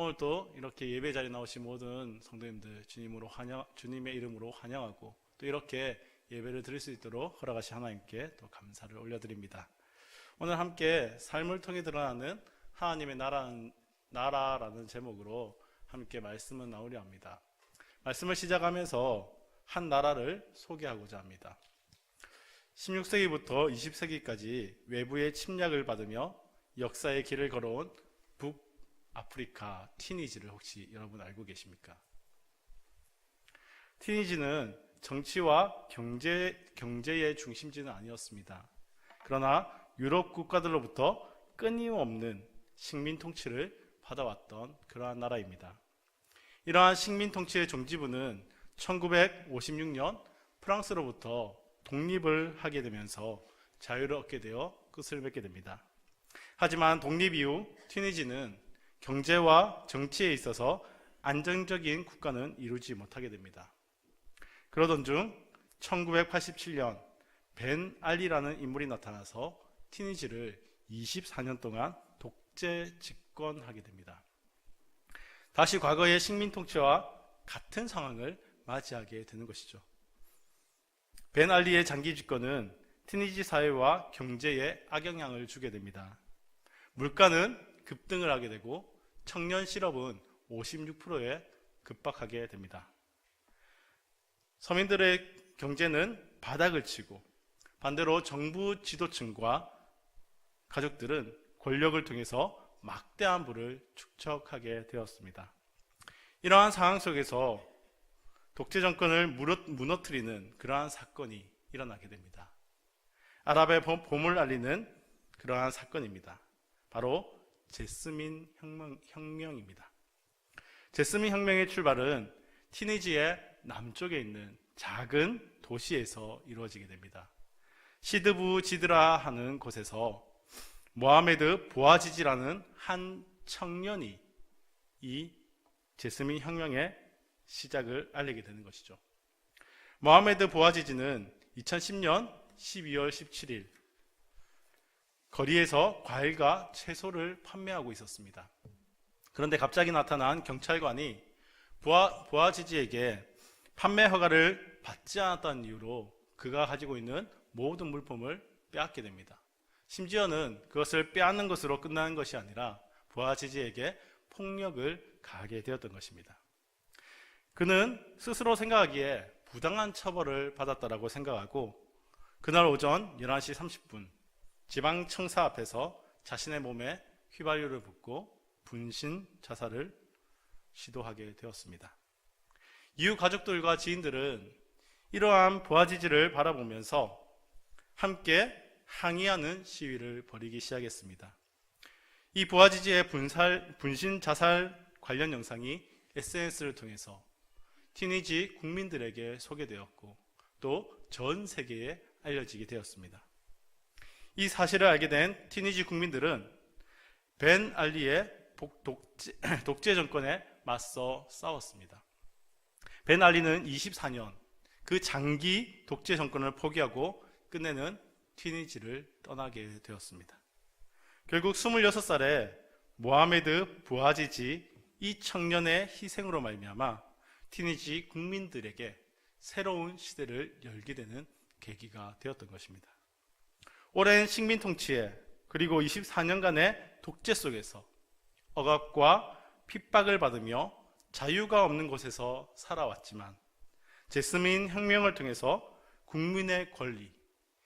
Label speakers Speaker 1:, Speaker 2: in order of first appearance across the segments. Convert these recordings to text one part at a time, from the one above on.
Speaker 1: 오늘도 이렇게 예배 자리에 나오신 모든 성도님들 주님으로 환영, 주님의 이름으로 환영하고 또 이렇게 예배를 드릴 수 있도록 허락하신 하나님께 또 감사를 올려드립니다. 오늘 함께 삶을 통해 드러나는 하나님의 나라는, 나라라는 제목으로 함께 말씀을 나오려 합니다. 말씀을 시작하면서 한 나라를 소개하고자 합니다. 16세기부터 20세기까지 외부의 침략을 받으며 역사의 길을 걸어온 북 아프리카 티니지를 혹시 여러분 알고 계십니까? 티니지는 정치와 경제, 경제의 중심지는 아니었습니다. 그러나 유럽 국가들로부터 끊임없는 식민 통치를 받아왔던 그러한 나라입니다. 이러한 식민 통치의 종지부는 1956년 프랑스로부터 독립을 하게 되면서 자유를 얻게 되어 끝을 맺게 됩니다. 하지만 독립 이후 튀니지는 경제와 정치에 있어서 안정적인 국가는 이루지 못하게 됩니다. 그러던 중 1987년 벤 알리라는 인물이 나타나서 튀니지를 24년 동안 독재 집권하게 됩니다. 다시 과거의 식민 통치와 같은 상황을 맞이하게 되는 것이죠. 벤 알리의 장기 집권은 티니지 사회와 경제에 악영향을 주게 됩니다. 물가는 급등을 하게 되고 청년 실업은 56%에 급박하게 됩니다. 서민들의 경제는 바닥을 치고 반대로 정부 지도층과 가족들은 권력을 통해서 막대한 부를 축적하게 되었습니다. 이러한 상황 속에서 독재 정권을 무너뜨리는 그러한 사건이 일어나게 됩니다. 아랍의 봄을 알리는 그러한 사건입니다. 바로 제스민 혁명, 혁명 입니다. 제스민 혁명의 출발은 티니지의 남쪽에 있는 작은 도시에서 이루어지게 됩니다. 시드부 지드라 하는 곳에서 모하메드 보아지지라는 한 청년이 이 제스민 혁명의 시작을 알리게 되는 것이죠. 모하메드 보아지지는 2010년 12월 17일 거리에서 과일과 채소를 판매하고 있었습니다. 그런데 갑자기 나타난 경찰관이 보아, 보아지지에게 판매 허가를 받지 않았다는 이유로 그가 가지고 있는 모든 물품을 빼앗게 됩니다. 심지어는 그것을 빼앗는 것으로 끝나는 것이 아니라 보아지지에게 폭력을 가하게 되었던 것입니다. 그는 스스로 생각하기에 부당한 처벌을 받았다라고 생각하고 그날 오전 11시 30분 지방청사 앞에서 자신의 몸에 휘발유를 붓고 분신 자살을 시도하게 되었습니다. 이후 가족들과 지인들은 이러한 보아지지를 바라보면서 함께 항의하는 시위를 벌이기 시작했습니다. 이 보아지지의 분살, 분신 자살 관련 영상이 SNS를 통해서 티니지 국민들에게 소개되었고 또 전 세계에 알려지게 되었습니다. 이 사실을 알게 된 티니지 국민들은 벤 알리의 독재, 독재 정권에 맞서 싸웠습니다. 벤 알리는 24년 그 장기 독재 정권을 포기하고 끝내는 티니지를 떠나게 되었습니다. 결국 26살에 모하메드 부하지지 이 청년의 희생으로 말미암아 티니지 국민들에게 새로운 시대를 열게 되는 계기가 되었던 것입니다. 오랜 식민 통치에 그리고 24년간의 독재 속에서 억압과 핍박을 받으며 자유가 없는 곳에서 살아왔지만 제스민 혁명을 통해서 국민의 권리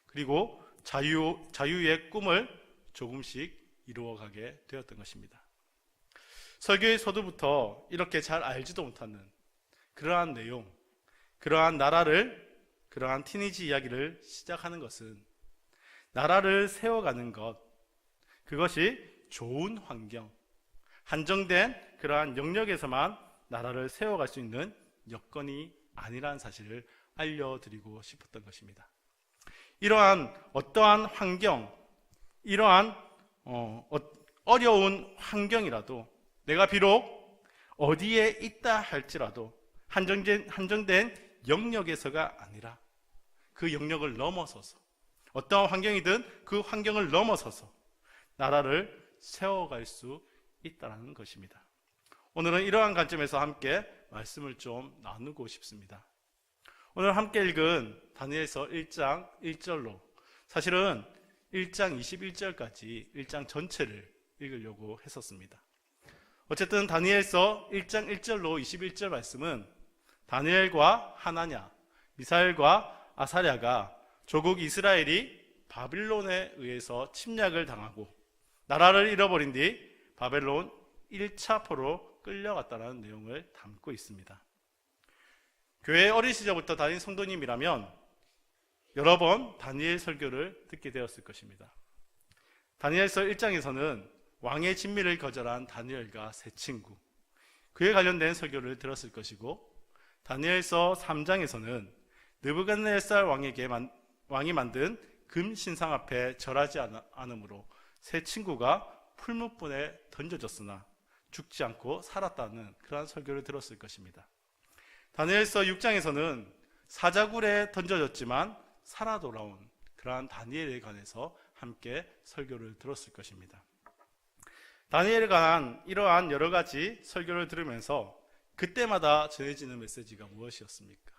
Speaker 1: 그리고 자유, 자유의 꿈을 조금씩 이루어가게 되었던 것입니다. 설교의 서두부터 이렇게 잘 알지도 못하는 그러한 내용, 그러한 나라를, 그러한 티니지 이야기를 시작하는 것은 나라를 세워가는 것, 그것이 좋은 환경, 한정된 그러한 영역에서만 나라를 세워갈 수 있는 여건이 아니라는 사실을 알려드리고 싶었던 것입니다. 이러한 어떠한 환경, 이러한 어, 어려운 환경이라도 내가 비록 어디에 있다 할지라도 한정된, 한정된 영역에서가 아니라 그 영역을 넘어서서 어떠한 환경이든 그 환경을 넘어서서 나라를 세워갈 수 있다는 것입니다. 오늘은 이러한 관점에서 함께 말씀을 좀 나누고 싶습니다. 오늘 함께 읽은 다니엘서 1장 1절로 사실은 1장 21절까지 1장 전체를 읽으려고 했었습니다. 어쨌든 다니엘서 1장 1절로 21절 말씀은 다니엘과 하나냐, 미사엘과 아사랴가 조국 이스라엘이 바빌론에 의해서 침략을 당하고 나라를 잃어버린 뒤 바벨론 1차 포로 끌려갔다는 내용을 담고 있습니다. 교회 어린 시절부터 다닌 성도님이라면 여러 번 다니엘 설교를 듣게 되었을 것입니다. 다니엘서 1장에서는 왕의 진미를 거절한 다니엘과 세 친구 그에 관련된 설교를 들었을 것이고 다니엘서 3장에서는 느부갓네살 왕에게 만, 왕이 만든 금 신상 앞에 절하지 않으므로 세 친구가 풀무분에 던져졌으나 죽지 않고 살았다는 그러한 설교를 들었을 것입니다. 다니엘서 6장에서는 사자굴에 던져졌지만 살아 돌아온 그러한 다니엘에 관해서 함께 설교를 들었을 것입니다. 다니엘에 관한 이러한 여러 가지 설교를 들으면서 그때마다 전해지는 메시지가 무엇이었습니까?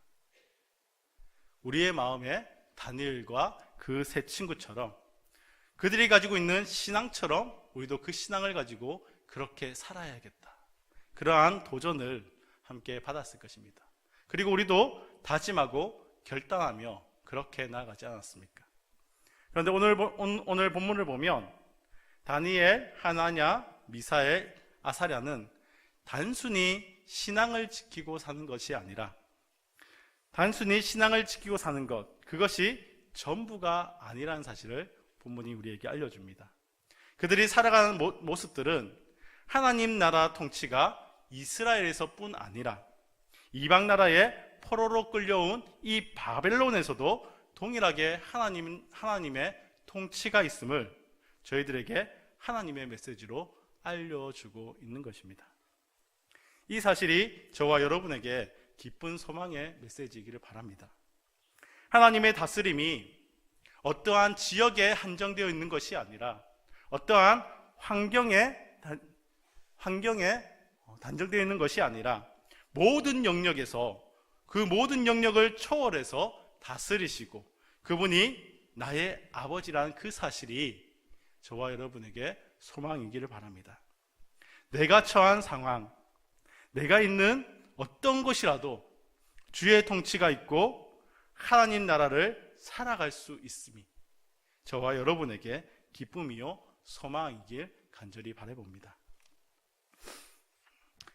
Speaker 1: 우리의 마음에 다니엘과 그 세 친구처럼 그들이 가지고 있는 신앙처럼 우리도 그 신앙을 가지고 그렇게 살아야겠다. 그러한 도전을 함께 받았을 것입니다. 그리고 우리도 다짐하고 결단하며 그렇게 나아가지 않았습니까? 그런데 오늘, 오늘 본문을 보면 다니엘, 하나냐, 미사엘, 아사랴는 단순히 신앙을 지키고 사는 것이 아니라 단순히 신앙을 지키고 사는 것, 그것이 전부가 아니라는 사실을 본문이 우리에게 알려줍니다. 그들이 살아가는 모습들은 하나님 나라 통치가 이스라엘에서 뿐 아니라 이방 나라에 포로로 끌려온 이 바벨론에서도 동일하게 하나님, 하나님의 통치가 있음을 저희들에게 하나님의 메시지로 알려주고 있는 것입니다. 이 사실이 저와 여러분에게 기쁜 소망의 메시지이기를 바랍니다. 하나님의 다스림이 어떠한 지역에 한정되어 있는 것이 아니라 어떠한 환경에 환경에 단정되어 있는 것이 아니라 모든 영역에서 그 모든 영역을 초월해서 다스리시고 그분이 나의 아버지라는 그 사실이 저와 여러분에게 소망이기를 바랍니다. 내가 처한 상황, 내가 있는 어떤 곳이라도 주의 통치가 있고 하나님 나라를 살아갈 수 있음이 저와 여러분에게 기쁨이요 소망이길 간절히 바라봅니다.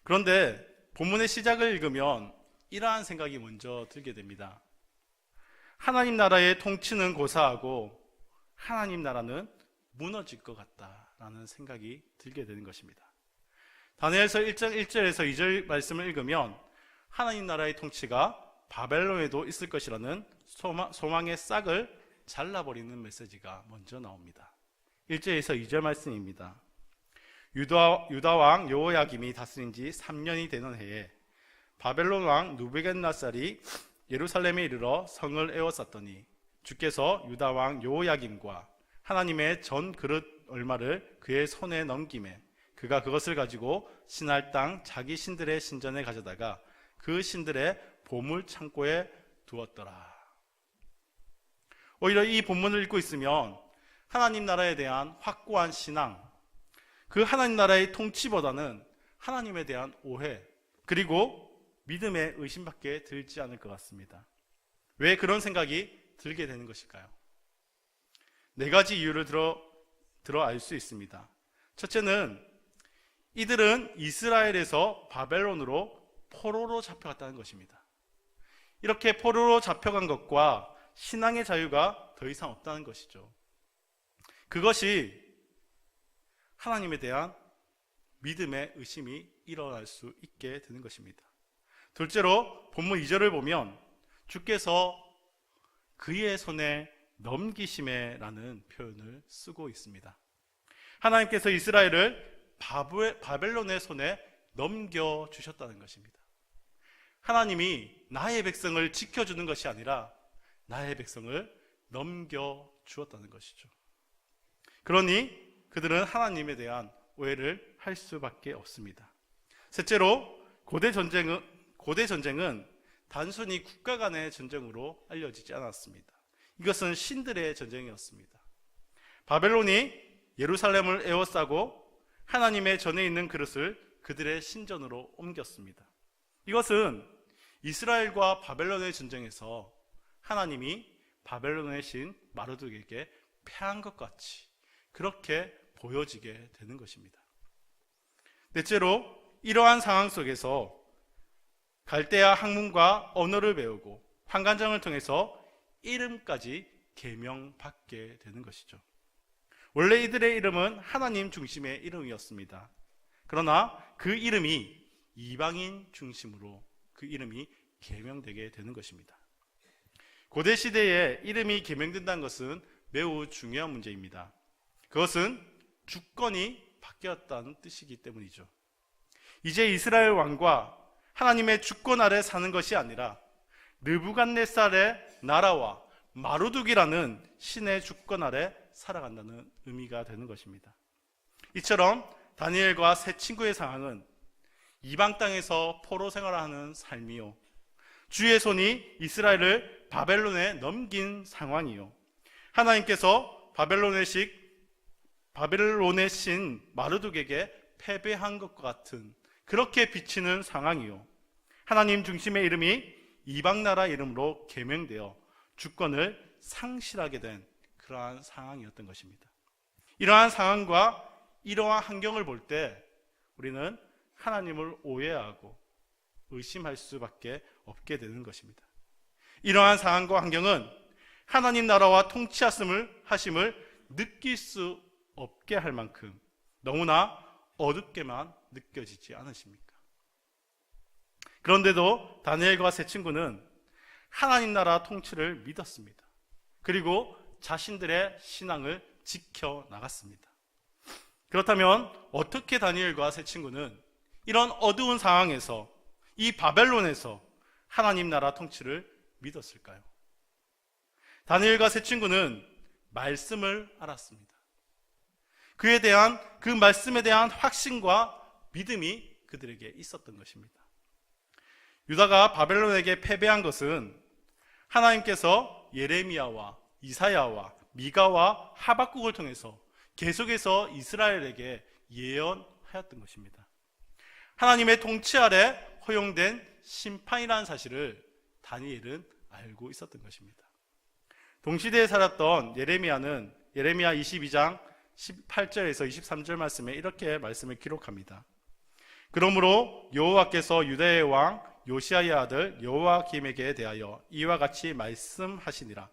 Speaker 1: 그런데 본문의 시작을 읽으면 이러한 생각이 먼저 들게 됩니다. 하나님 나라의 통치는 고사하고 하나님 나라는 무너질 것 같다라는 생각이 들게 되는 것입니다. 다니엘서 1장 1절에서 2절 말씀을 읽으면 하나님 나라의 통치가 바벨론에도 있을 것이라는 소망, 의 싹을 잘라버리는 메시지가 먼저 나옵니다. 1절에서 2절 말씀입니다. 유다, 유다 왕 여호야김이 다스린 지 3년이 되는 해에 바벨론 왕 누베겐나살이 예루살렘에 이르러 성을 에워쌌더니 주께서 유다 왕 여호야김과 하나님의 전 그릇 얼마를 그의 손에 넘김에 그가 그것을 가지고 신할 땅 자기 신들의 신전에 가져다가 그 신들의 보물 창고에 두었더라. 오히려 이 본문을 읽고 있으면 하나님 나라에 대한 확고한 신앙, 그 하나님 나라의 통치보다는 하나님에 대한 오해, 그리고 믿음의 의심밖에 들지 않을 것 같습니다. 왜 그런 생각이 들게 되는 것일까요? 네 가지 이유를 들어, 들어 알 수 있습니다. 첫째는 이들은 이스라엘에서 바벨론으로 포로로 잡혀갔다는 것입니다. 이렇게 포로로 잡혀간 것과 신앙의 자유가 더 이상 없다는 것이죠. 그것이 하나님에 대한 믿음의 의심이 일어날 수 있게 되는 것입니다. 둘째로 본문 2절을 보면 주께서 그의 손에 넘기심에라는 표현을 쓰고 있습니다. 하나님께서 이스라엘을 바벨론의 손에 넘겨 주셨다는 것입니다. 하나님이 나의 백성을 지켜주는 것이 아니라 나의 백성을 넘겨 주었다는 것이죠. 그러니 그들은 하나님에 대한 오해를 할 수밖에 없습니다. 셋째로 고대 전쟁은 고대 전쟁은 단순히 국가 간의 전쟁으로 알려지지 않았습니다. 이것은 신들의 전쟁이었습니다. 바벨론이 예루살렘을 에워싸고 하나님의 전에 있는 그릇을 그들의 신전으로 옮겼습니다. 이것은 이스라엘과 바벨론의 전쟁에서 하나님이 바벨론의 신 마르둑에게 패한 것 같이 그렇게 보여지게 되는 것입니다. 넷째로 이러한 상황 속에서 갈대아 학문과 언어를 배우고 환관장을 통해서 이름까지 개명받게 되는 것이죠. 원래 이들의 이름은 하나님 중심의 이름이었습니다. 그러나 그 이름이 이방인 중심으로 그 이름이 개명되게 되는 것입니다. 고대 시대에 이름이 개명된다는 것은 매우 중요한 문제입니다. 그것은 주권이 바뀌었다는 뜻이기 때문이죠. 이제 이스라엘 왕과 하나님의 주권 아래 사는 것이 아니라 느부갓네살의 나라와 마루둑이라는 신의 주권 아래 살아간다는 의미가 되는 것입니다. 이처럼 다니엘과 세 친구의 상황은 이방 땅에서 포로 생활하는 삶이요. 주의 손이 이스라엘을 바벨론에 넘긴 상황이요. 하나님께서 바벨론의 식 바벨론의 신 마르둑에게 패배한 것과 같은 그렇게 비치는 상황이요. 하나님 중심의 이름이 이방 나라 이름으로 개명되어 주권을 상실하게 된 그러한 상황이었던 것입니다. 이러한 상황과 이러한 환경을 볼 때 우리는 하나님을 오해하고 의심할 수밖에 없게 되는 것입니다. 이러한 상황과 환경은 하나님 나라와 통치하심을 하심을 느낄 수 없게 할 만큼 너무나 어둡게만 느껴지지 않으십니까? 그런데도 다니엘과 세 친구는 하나님 나라 통치를 믿었습니다. 그리고 자신들의 신앙을 지켜 나갔습니다. 그렇다면 어떻게 다니엘과 세 친구는 이런 어두운 상황에서 이 바벨론에서 하나님 나라 통치를 믿었을까요? 다니엘과 세 친구는 말씀을 알았습니다. 그에 대한 그 말씀에 대한 확신과 믿음이 그들에게 있었던 것입니다. 유다가 바벨론에게 패배한 것은 하나님께서 예레미야와 이사야와 미가와 하박국을 통해서 계속해서 이스라엘에게 예언하였던 것입니다. 하나님의 통치 아래 허용된 심판이라는 사실을 다니엘은 알고 있었던 것입니다. 동시대에 살았던 예레미야는 예레미야 22장 18절에서 23절 말씀에 이렇게 말씀을 기록합니다. 그러므로 여호와께서 유다의 왕 요시아의 아들 여호와김에게 대하여 이와 같이 말씀하시니라.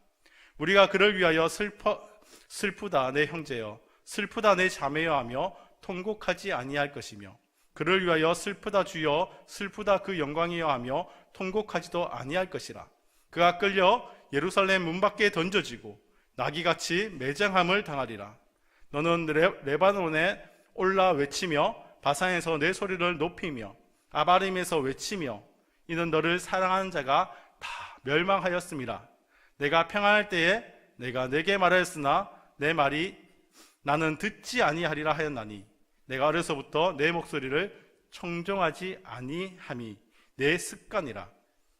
Speaker 1: 우리가 그를 위하여 슬퍼, 슬프다 내 형제여 슬프다 내 자매여 하며 통곡하지 아니할 것이며 그를 위하여 슬프다 주여 슬프다 그 영광이여 하며 통곡하지도 아니할 것이라. 그가 끌려 예루살렘 문 밖에 던져지고 나귀같이 매장함을 당하리라. 너는 레, 레바논에 올라 외치며 바산에서 내 소리를 높이며 아바림에서 외치며 이는 너를 사랑하는 자가 다 멸망하였음이라. 내가 평안할 때에 내가 내게 말하였으나 내 말이 나는 듣지 아니하리라 하였나니 내가 어려서부터 내 목소리를 청정하지 아니함이 내 습관이라.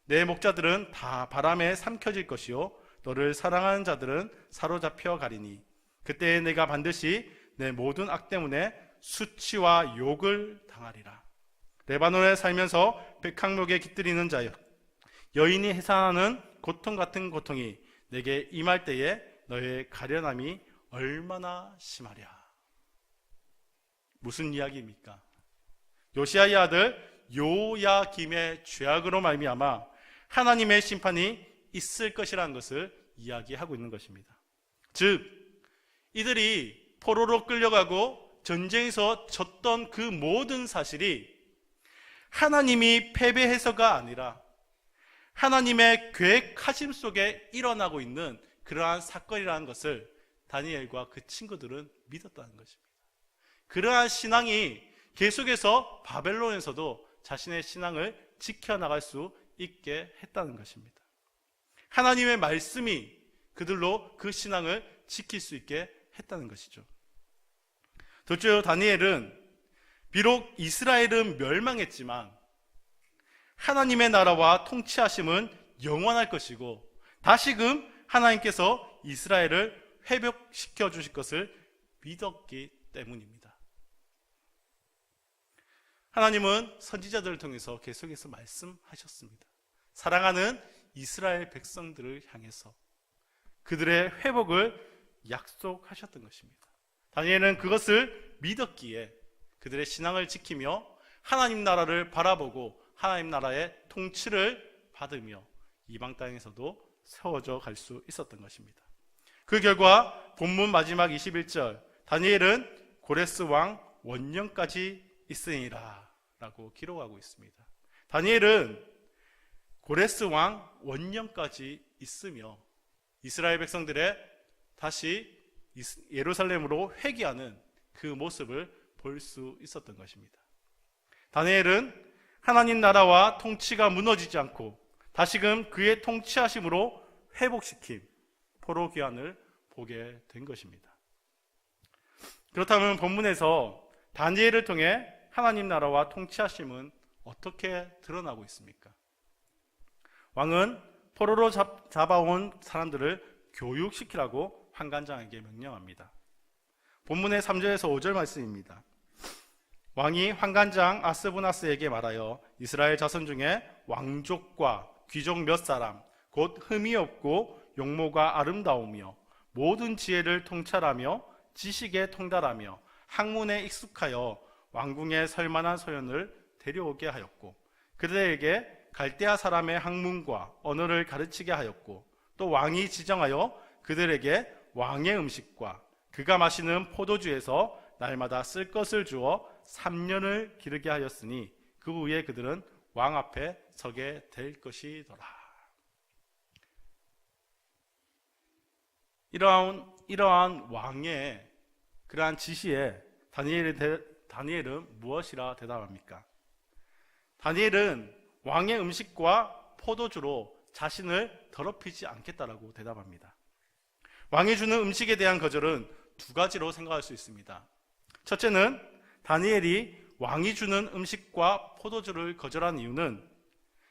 Speaker 1: 내 목자들은 다 바람에 삼켜질 것이요 너를 사랑하는 자들은 사로잡혀 가리니 그때 내가 반드시 내 모든 악 때문에 수치와 욕을 당하리라. 레바논에 살면서 백항목에 깃들이는 자여 여인이 해산하는 고통 같은 고통이 내게 임할 때에 너의 가련함이 얼마나 심하랴. 무슨 이야기입니까? 요시아의 아들 요야김의 죄악으로 말미암아 하나님의 심판이 있을 것이라는 것을 이야기하고 있는 것입니다. 즉 이들이 포로로 끌려가고 전쟁에서 졌던 그 모든 사실이 하나님이 패배해서가 아니라 하나님의 계획하심 속에 일어나고 있는 그러한 사건이라는 것을 다니엘과 그 친구들은 믿었다는 것입니다. 그러한 신앙이 계속해서 바벨론에서도 자신의 신앙을 지켜나갈 수 있게 했다는 것입니다. 하나님의 말씀이 그들로 그 신앙을 지킬 수 있게 했다는 것이죠. 둘째로 다니엘은 비록 이스라엘은 멸망했지만 하나님의 나라와 통치하심은 영원할 것이고 다시금 하나님께서 이스라엘을 회복시켜 주실 것을 믿었기 때문입니다. 하나님은 선지자들을 통해서 계속해서 말씀하셨습니다. 사랑하는 이스라엘 백성들을 향해서 그들의 회복을 약속하셨던 것입니다. 다니엘은 그것을 믿었기에 그들의 신앙을 지키며 하나님 나라를 바라보고 하나님 나라의 통치를 받으며 이방 땅에서도 세워져 갈 수 있었던 것입니다. 그 결과 본문 마지막 21절 다니엘은 고레스 왕 원년까지 있으니라 라고 기록하고 있습니다. 다니엘은 고레스 왕 원년까지 있으며 이스라엘 백성들의 다시 예루살렘으로 회귀하는 그 모습을 볼 수 있었던 것입니다. 다니엘은 하나님 나라와 통치가 무너지지 않고 다시금 그의 통치하심으로 회복시킴 포로 귀환을 보게 된 것입니다. 그렇다면 본문에서 다니엘을 통해 하나님 나라와 통치하심은 어떻게 드러나고 있습니까? 왕은 포로로 잡, 잡아온 사람들을 교육시키라고 환관장에게 명령합니다. 본문의 3절에서 5절 말씀입니다. 왕이 환관장 아스부나스에게 말하여 이스라엘 자손 중에 왕족과 귀족 몇 사람 곧 흠이 없고 용모가 아름다우며 모든 지혜를 통찰하며 지식에 통달하며 학문에 익숙하여 왕궁에 설만한 소연을 데려오게 하였고 그들에게 갈대아 사람의 학문과 언어를 가르치게 하였고 또 왕이 지정하여 그들에게 왕의 음식과 그가 마시는 포도주에서 날마다 쓸 것을 주어 3년을 기르게 하였으니 그 후에 그들은 왕 앞에 서게 될 것이더라. 이러한, 이러한 왕의 그러한 지시에 다니엘은, 다니엘은 무엇이라 대답합니까? 다니엘은 왕의 음식과 포도주로 자신을 더럽히지 않겠다라고 대답합니다. 왕이 주는 음식에 대한 거절은 두 가지로 생각할 수 있습니다. 첫째는 다니엘이 왕이 주는 음식과 포도주를 거절한 이유는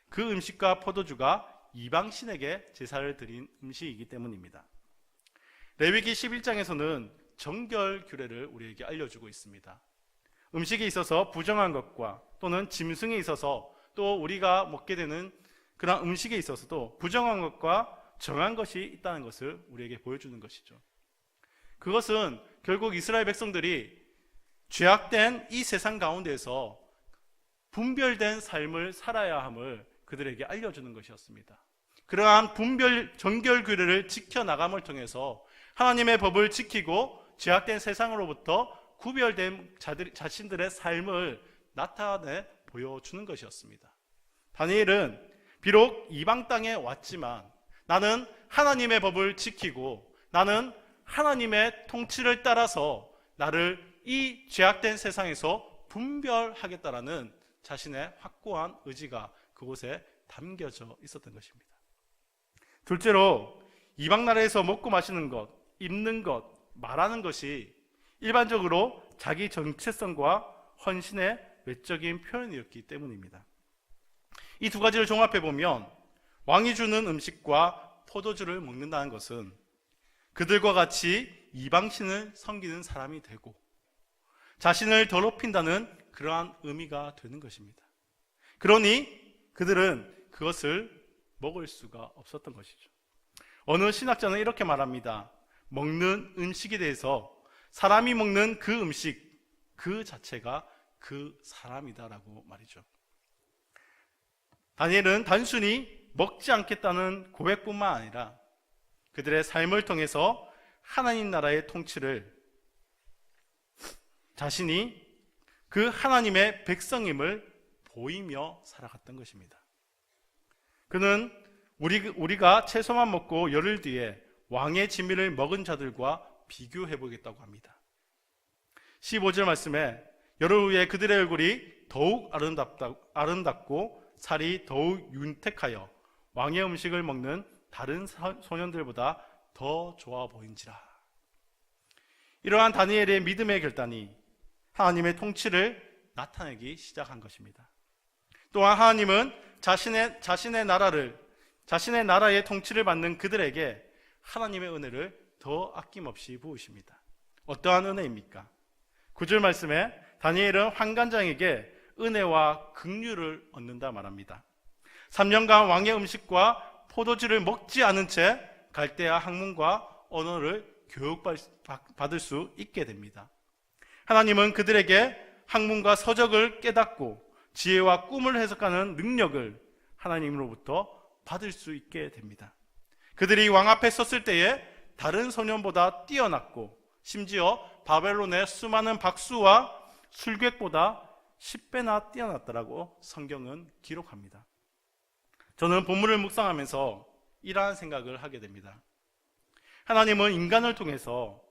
Speaker 1: 그 음식과 포도주가 이방 신에게 제사를 드린 음식이기 때문입니다. 레위기 11장에서는 정결 규례를 우리에게 알려주고 있습니다. 음식에 있어서 부정한 것과 또는 짐승에 있어서 또 우리가 먹게 되는 그런 음식에 있어서도 부정한 것과 정한 것이 있다는 것을 우리에게 보여주는 것이죠. 그것은 결국 이스라엘 백성들이 죄악된 이 세상 가운데서 분별된 삶을 살아야 함을 그들에게 알려주는 것이었습니다. 그러한 분별 정결 규례를 지켜 나감을 통해서 하나님의 법을 지키고 죄악된 세상으로부터 구별된 자들, 자신들의 삶을 나타내 보여주는 것이었습니다. 다니엘은 비록 이방 땅에 왔지만 나는 하나님의 법을 지키고 나는 하나님의 통치를 따라서 나를 이 죄악된 세상에서 분별하겠다라는 자신의 확고한 의지가 그곳에 담겨져 있었던 것입니다. 둘째로 이방 나라에서 먹고 마시는 것, 입는 것, 말하는 것이 일반적으로 자기 정체성과 헌신의 외적인 표현이었기 때문입니다. 이 두 가지를 종합해 보면 왕이 주는 음식과 포도주를 먹는다는 것은 그들과 같이 이방신을 섬기는 사람이 되고 자신을 더럽힌다는 그러한 의미가 되는 것입니다. 그러니 그들은 그것을 먹을 수가 없었던 것이죠. 어느 신학자는 이렇게 말합니다. 먹는 음식에 대해서 사람이 먹는 그 음식 그 자체가 그 사람이다라고 말이죠. 다니엘은 단순히 먹지 않겠다는 고백뿐만 아니라 그들의 삶을 통해서 하나님 나라의 통치를 자신이 그 하나님의 백성임을 보이며 살아갔던 것입니다. 그는 우리, 우리가 채소만 먹고 열흘 뒤에 왕의 진미를 먹은 자들과 비교해 보겠다고 합니다. 15절 말씀에 열흘 후에 그들의 얼굴이 더욱 아름답다, 아름답고 살이 더욱 윤택하여 왕의 음식을 먹는 다른 소년들보다 더 좋아 보인지라. 이러한 다니엘의 믿음의 결단이 하나님의 통치를 나타내기 시작한 것입니다. 또한 하나님은 자신의 자신의 나라를 자신의 나라의 통치를 받는 그들에게 하나님의 은혜를 더 아낌없이 부으십니다. 어떠한 은혜입니까? 구절 말씀에 다니엘은 환관장에게 은혜와 긍휼을 얻는다 말합니다. 3년간 왕의 음식과 포도주를 먹지 않은 채 갈대아 학문과 언어를 교육받을 수 있게 됩니다. 하나님은 그들에게 학문과 서적을 깨닫고 지혜와 꿈을 해석하는 능력을 하나님으로부터 받을 수 있게 됩니다. 그들이 왕 앞에 섰을 때에 다른 소년보다 뛰어났고 심지어 바벨론의 수많은 박수와 술객보다 10배나 뛰어났다라고 성경은 기록합니다. 저는 본문을 묵상하면서 이러한 생각을 하게 됩니다. 하나님은 인간을 통해서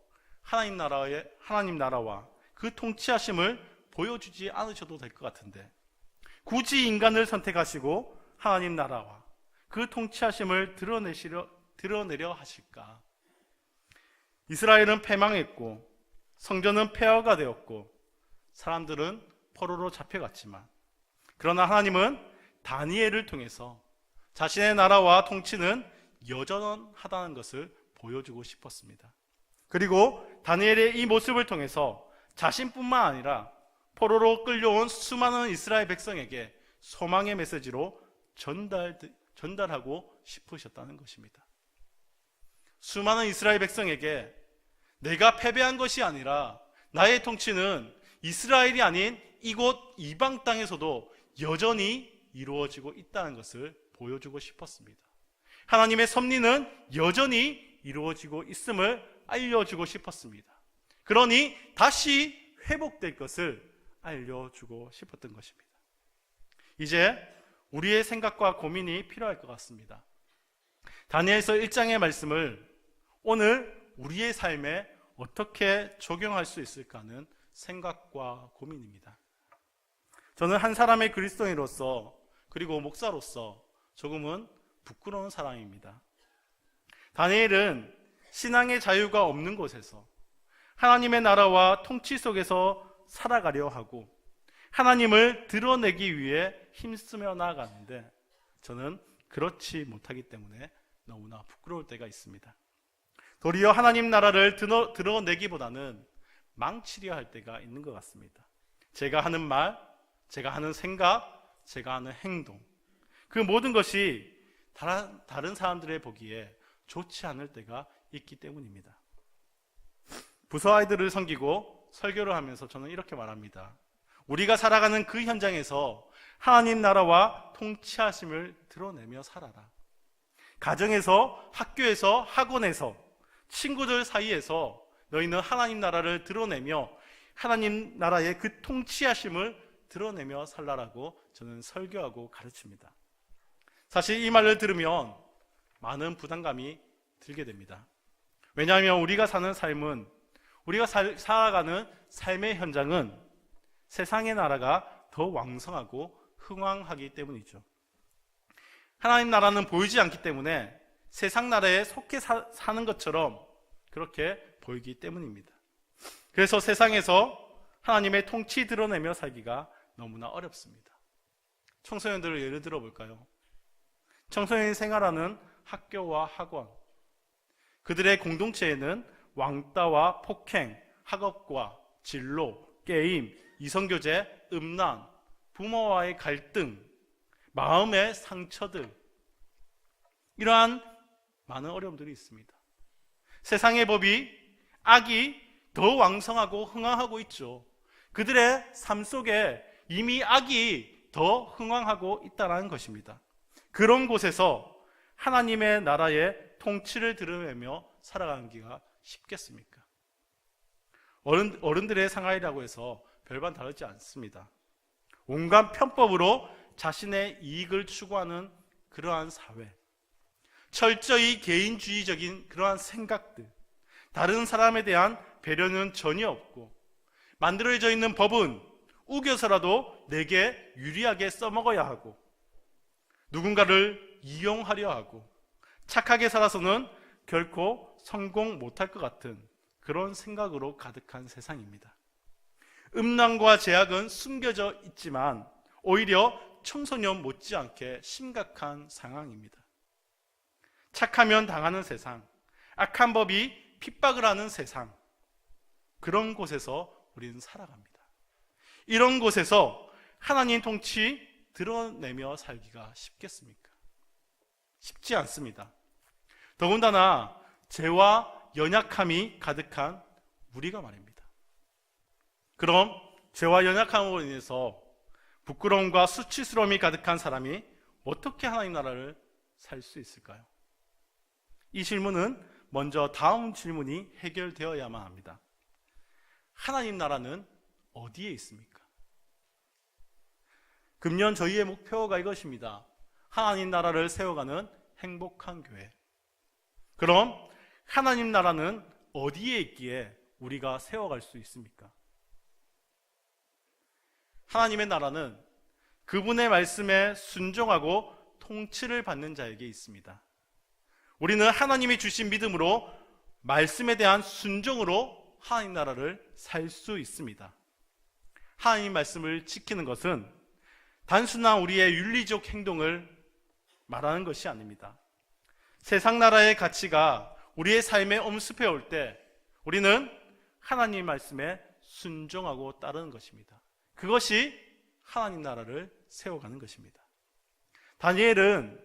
Speaker 1: 하나님 나라의 하나님 나라와 그 통치하심을 보여주지 않으셔도 될 것 같은데 굳이 인간을 선택하시고 하나님 나라와 그 통치하심을 드러내시려 드러내려 하실까? 이스라엘은 패망했고 성전은 폐허가 되었고 사람들은 포로로 잡혀갔지만 그러나 하나님은 다니엘을 통해서 자신의 나라와 통치는 여전하다는 것을 보여주고 싶었습니다. 그리고 다니엘의 이 모습을 통해서 자신뿐만 아니라 포로로 끌려온 수많은 이스라엘 백성에게 소망의 메시지로 전달, 전달하고 싶으셨다는 것입니다. 수많은 이스라엘 백성에게 내가 패배한 것이 아니라 나의 통치는 이스라엘이 아닌 이곳 이방 땅에서도 여전히 이루어지고 있다는 것을 보여주고 싶었습니다. 하나님의 섭리는 여전히 이루어지고 있음을 알려주고 싶었습니다. 그러니 다시 회복될 것을 알려주고 싶었던 것입니다. 이제 우리의 생각과 고민이 필요할 것 같습니다. 다니엘서 1장의 말씀을 오늘 우리의 삶에 어떻게 적용할 수 있을까는 생각과 고민입니다. 저는 한 사람의 그리스도인으로서 그리고 목사로서 조금은 부끄러운 사람입니다. 다니엘은 신앙의 자유가 없는 곳에서 하나님의 나라와 통치 속에서 살아가려 하고 하나님을 드러내기 위해 힘쓰며 나아가는데 저는 그렇지 못하기 때문에 너무나 부끄러울 때가 있습니다. 도리어 하나님 나라를 드러 내기보다는 망치려 할 때가 있는 것 같습니다. 제가 하는 말, 제가 하는 생각, 제가 하는 행동, 그 모든 것이 다른 사람들의 보기에 좋지 않을 때가 있기 때문입니다. 부서 아이들을 섬기고 설교를 하면서 저는 이렇게 말합니다. 우리가 살아가는 그 현장에서 하나님 나라와 통치하심을 드러내며 살아라. 가정에서, 학교에서, 학원에서, 친구들 사이에서 너희는 하나님 나라를 드러내며 하나님 나라의 그 통치하심을 드러내며 살라라고 저는 설교하고 가르칩니다. 사실 이 말을 들으면 많은 부담감이 들게 됩니다. 왜냐하면 우리가 사는 삶은 우리가 살, 살아가는 삶의 현장은 세상의 나라가 더 왕성하고 흥왕하기 때문이죠. 하나님 나라는 보이지 않기 때문에 세상 나라에 속해 사, 사는 것처럼 그렇게 보이기 때문입니다. 그래서 세상에서 하나님의 통치 드러내며 살기가 너무나 어렵습니다. 청소년들을 예를 들어 볼까요? 청소년 생활하는 학교와 학원, 그들의 공동체에는 왕따와 폭행, 학업과 진로, 게임, 이성교제, 음란, 부모와의 갈등, 마음의 상처들, 이러한 많은 어려움들이 있습니다. 세상의 법이 악이 더 왕성하고 흥황하고 있죠. 그들의 삶 속에 이미 악이 더 흥황하고 있다는 것입니다. 그런 곳에서 하나님의 나라의 통치를 들으며 살아가기가 쉽겠습니까? 어른, 어른들의 생활이라고 해서 별반 다르지 않습니다. 온갖 편법으로 자신의 이익을 추구하는 그러한 사회. 철저히 개인주의적인 그러한 생각들. 다른 사람에 대한 배려는 전혀 없고, 만들어져 있는 법은 우겨서라도 내게 유리하게 써먹어야 하고, 누군가를 이용하려 하고, 착하게 살아서는 결코 성공 못할 것 같은 그런 생각으로 가득한 세상입니다. 음란과 제약은 숨겨져 있지만 오히려 청소년 못지않게 심각한 상황입니다. 착하면 당하는 세상, 악한 법이 핍박을 하는 세상, 그런 곳에서 우리는 살아갑니다. 이런 곳에서 하나님 통치 드러내며 살기가 쉽겠습니까? 쉽지 않습니다. 더군다나 죄와 연약함이 가득한 우리가 말입니다. 그럼 죄와 연약함으로 인해서 부끄러움과 수치스러움이 가득한 사람이 어떻게 하나님 나라를 살 수 있을까요? 이 질문은 먼저 다음 질문이 해결되어야만 합니다. 하나님 나라는 어디에 있습니까? 금년 저희의 목표가 이것입니다. 하나님 나라를 세워가는 행복한 교회. 그럼 하나님 나라는 어디에 있기에 우리가 세워갈 수 있습니까? 하나님의 나라는 그분의 말씀에 순종하고 통치를 받는 자에게 있습니다. 우리는 하나님이 주신 믿음으로 말씀에 대한 순종으로 하나님 나라를 살 수 있습니다. 하나님 말씀을 지키는 것은 단순한 우리의 윤리적 행동을 말하는 것이 아닙니다. 세상 나라의 가치가 우리의 삶에 엄습해 올 때 우리는 하나님 말씀에 순종하고 따르는 것입니다. 그것이 하나님 나라를 세워가는 것입니다. 다니엘은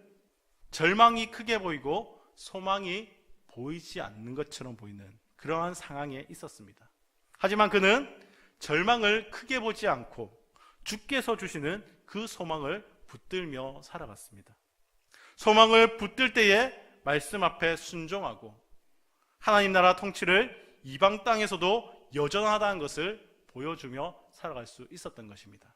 Speaker 1: 절망이 크게 보이고 소망이 보이지 않는 것처럼 보이는 그러한 상황에 있었습니다. 하지만 그는 절망을 크게 보지 않고 주께서 주시는 그 소망을 붙들며 살아갔습니다. 소망을 붙들 때에 말씀 앞에 순종하고 하나님 나라 통치를 이방 땅에서도 여전하다는 것을 보여주며 살아갈 수 있었던 것입니다.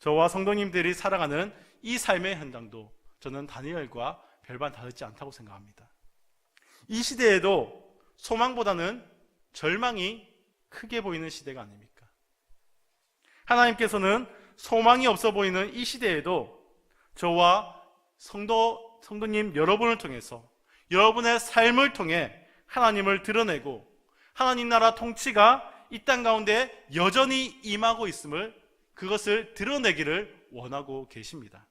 Speaker 1: 저와 성도님들이 살아가는 이 삶의 현장도 저는 다니엘과 별반 다르지 않다고 생각합니다. 이 시대에도 소망보다는 절망이 크게 보이는 시대가 아닙니까? 하나님께서는 소망이 없어 보이는 이 시대에도 저와 성도, 성도님 여러분을 통해서 여러분의 삶을 통해 하나님을 드러내고 하나님 나라 통치가 이 땅 가운데 여전히 임하고 있음을 그것을 드러내기를 원하고 계십니다.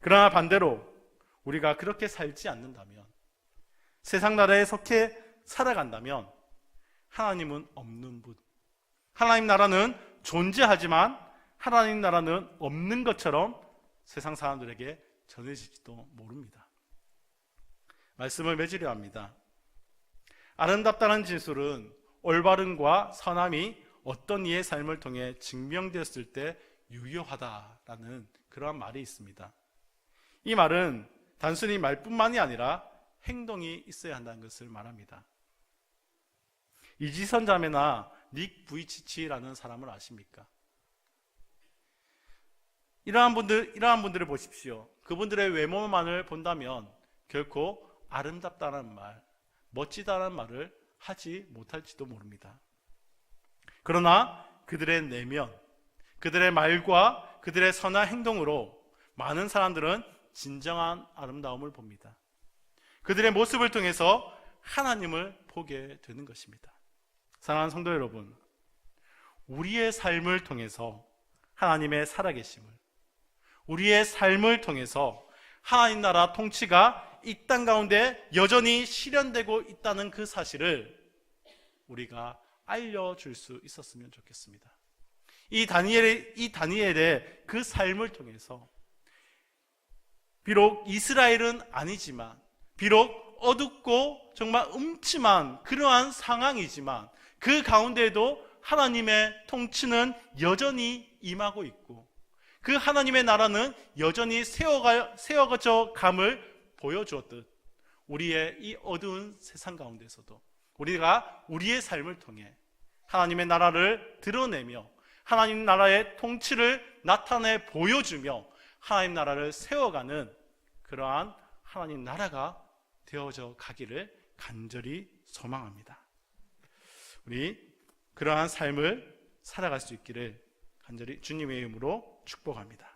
Speaker 1: 그러나 반대로 우리가 그렇게 살지 않는다면 세상 나라에 속해 살아간다면 하나님은 없는 분. 하나님 나라는 존재하지만 하나님 나라는 없는 것처럼 세상 사람들에게 전해질지도 모릅니다. 말씀을 맺으려 합니다. 아름답다는 진술은 올바름과 선함이 어떤 이의 삶을 통해 증명되었을 때 유효하다라는 그러한 말이 있습니다. 이 말은 단순히 말뿐만이 아니라 행동이 있어야 한다는 것을 말합니다. 이지선 자매나 닉 부이치치라는 사람을 아십니까? 이러한 분들, 이러한 분들을 보십시오. 그분들의 외모만을 본다면 결코 아름답다는 말, 멋지다는 말을 하지 못할지도 모릅니다. 그러나 그들의 내면, 그들의 말과 그들의 선한 행동으로 많은 사람들은 진정한 아름다움을 봅니다. 그들의 모습을 통해서 하나님을 보게 되는 것입니다. 사랑하는 성도 여러분, 우리의 삶을 통해서 하나님의 살아계심을, 우리의 삶을 통해서 하나님 나라 통치가 이 땅 가운데 여전히 실현되고 있다는 그 사실을 우리가 알려줄 수 있었으면 좋겠습니다. 이 다니엘의, 이 다니엘의 그 삶을 통해서 비록 이스라엘은 아니지만, 비록 어둡고 정말 음침한 그러한 상황이지만, 그 가운데에도 하나님의 통치는 여전히 임하고 있고, 그 하나님의 나라는 여전히 세워가, 세워져 감을 보여주었듯, 우리의 이 어두운 세상 가운데서도 우리가 우리의 삶을 통해 하나님의 나라를 드러내며 하나님 나라의 통치를 나타내 보여주며 하나님 나라를 세워가는 그러한 하나님 나라가 되어져 가기를 간절히 소망합니다. 우리 그러한 삶을 살아갈 수 있기를 간절히 주님의 이름으로 축복합니다.